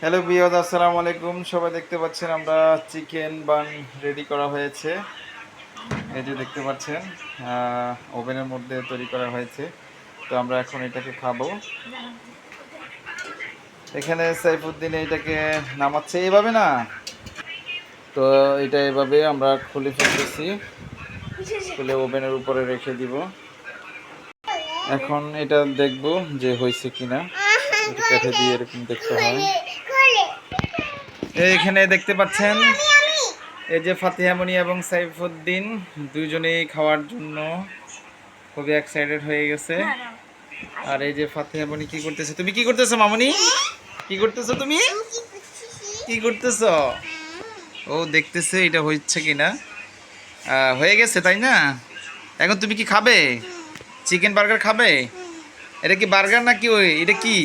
Hello বিয়দ আসসালামু আলাইকুম। সবাই দেখতে পাচ্ছেন আমরা চিকেন বান রেডি করা হয়েছে। এই যে দেখতে পাচ্ছেন ওভেনের মধ্যে তৈরি করা হয়েছে। তো আমরা এখন এটাকে খাব। এখানে সাইফুদ্দিন এটাকে নামাচ্ছে। এইভাবে না? তো এটা এভাবে আমরা খুলে ফেলতেছি। খুলে ওভেনের উপরে রেখে দিব। এখন এটা দেখব যে হয়েছে কিনা। এটা কেটে দিয়ে এরকম দেখতে হয়। এখানে দেখতে পাচ্ছেন, এই যে ফাতিহামণি এবং সাইফুদ্দিন দুইজনেই খাওয়ার জন্য খুবই এক্সাইটেড হয়ে গেছে। আর এই যে ফাতিহামণি কি করতেছে? তুমি কি করতেছো মামনি? কি করতেছো তুমি? কি করতেছো? ও দেখতেছে এটা হচ্ছে কিনা। হয়ে গেছে, তাই না? এখন তুমি কি খাবে? চিকেন বার্গার খাবে? এটা কি বার্গার নাকি ওই এটা কি?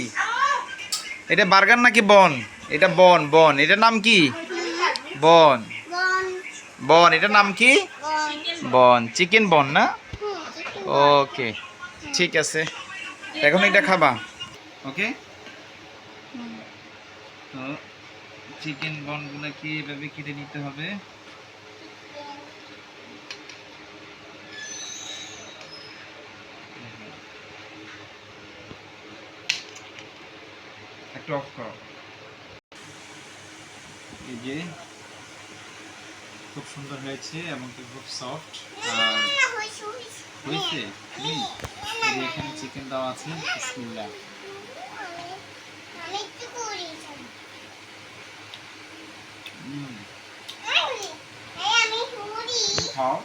এটা বার্গার নাকি বন? এটা বন বন। এটা নাম কি? বন। বন। এটা নাম কি? বন। চিকেন বন না? ওকে ঠিক আছে। এখন এটা খাবা। ওকে? তো চিকেন বনগুলো কি এভাবে কেটে নিতে হবে? একটু অফ করো এই যে খুব সুন্দর হয়েছে এবং খুব সফট আর হয়েছে? এখানে চিকেন দেওয়া আছে বিসমিল্লাহ হুম। খাও।